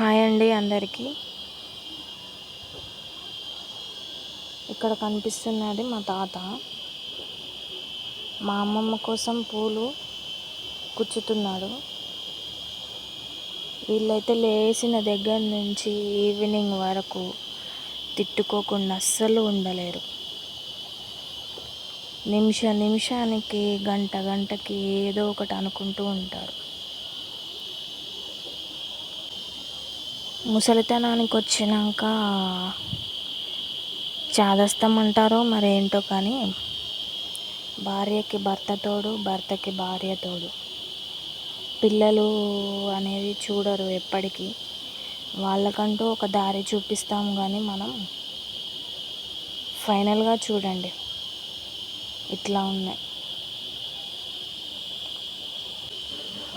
Hi అండి అందరికీ. ఇక్కడ కనిపిస్తున్నది మా తాత. మా అమ్మమ్మ కోసం పూలు కుచ్చుతున్నాడు. వీళ్ళైతే లేచిన దగ్గర నుంచి ఈవినింగ్ వరకు తిట్టుకోకుండా అస్సలు ఉండలేరు. నిమిష నిమిషానికి గంట గంటకి ఏదో ఒకటి అనుకుంటూ ఉంటారు. ముసలితనానికి వచ్చినాక చాదస్తం అంటారో మరేంటో కానీ భార్యకి భర్త తోడు భర్తకి భార్య తోడు పిల్లలు అనేది చూడరు ఎప్పటికీ. వాళ్ళకంటూ ఒక దారి చూపిస్తాం కానీ మనం ఫైనల్గా చూడండి. ఇట్లా ఉన్నాయి.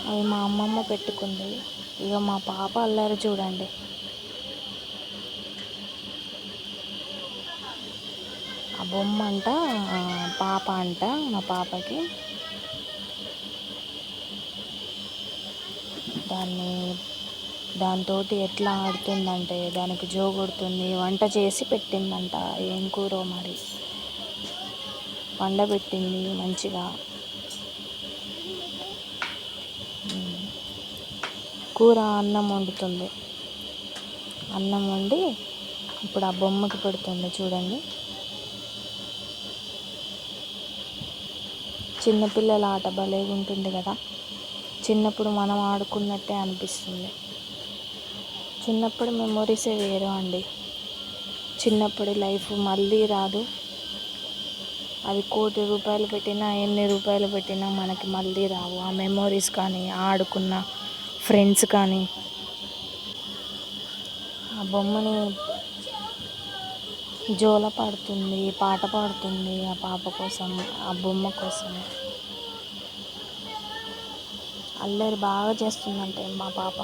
అవి మా అమ్మమ్మ పెట్టుకుంది. ఇక మా పాప అల్లారు చూడండి. ఆ బొమ్మ అంట పాప అంట మా పాపకి. దాన్ని దాంతో ఎట్లా ఆడుతుందంటే దానికి జోగొడుతుంది వంట చేసి పెట్టిందంట. ఏం కూరో మరి? వండబెట్టింది మంచిగా. కూర అన్నం వండుతుంది. అన్నం వండి ఇప్పుడు ఆ బొమ్మకి పెడుతుంది చూడండి. చిన్నపిల్లల ఆట భలే ఉంటుంది కదా. చిన్నప్పుడు మనం ఆడుకున్నట్టే అనిపిస్తుంది. చిన్నప్పుడు మెమొరీసే వేరు అండి. చిన్నప్పుడు లైఫ్ మళ్ళీ రాదు. అది కోటి రూపాయలు పెట్టినా ఎన్ని రూపాయలు పెట్టినా మనకి మళ్ళీ రావు. ఆ మెమొరీస్ కానీ ఆడుకున్న ఫ్రెండ్స్ కానీ. ఆ బొమ్మని జోల పాడుతుంది పాట పాడుతుంది ఆ పాప కోసం ఆ బొమ్మ కోసం. అల్లరి బాగా చేస్తుందంటే మా పాప.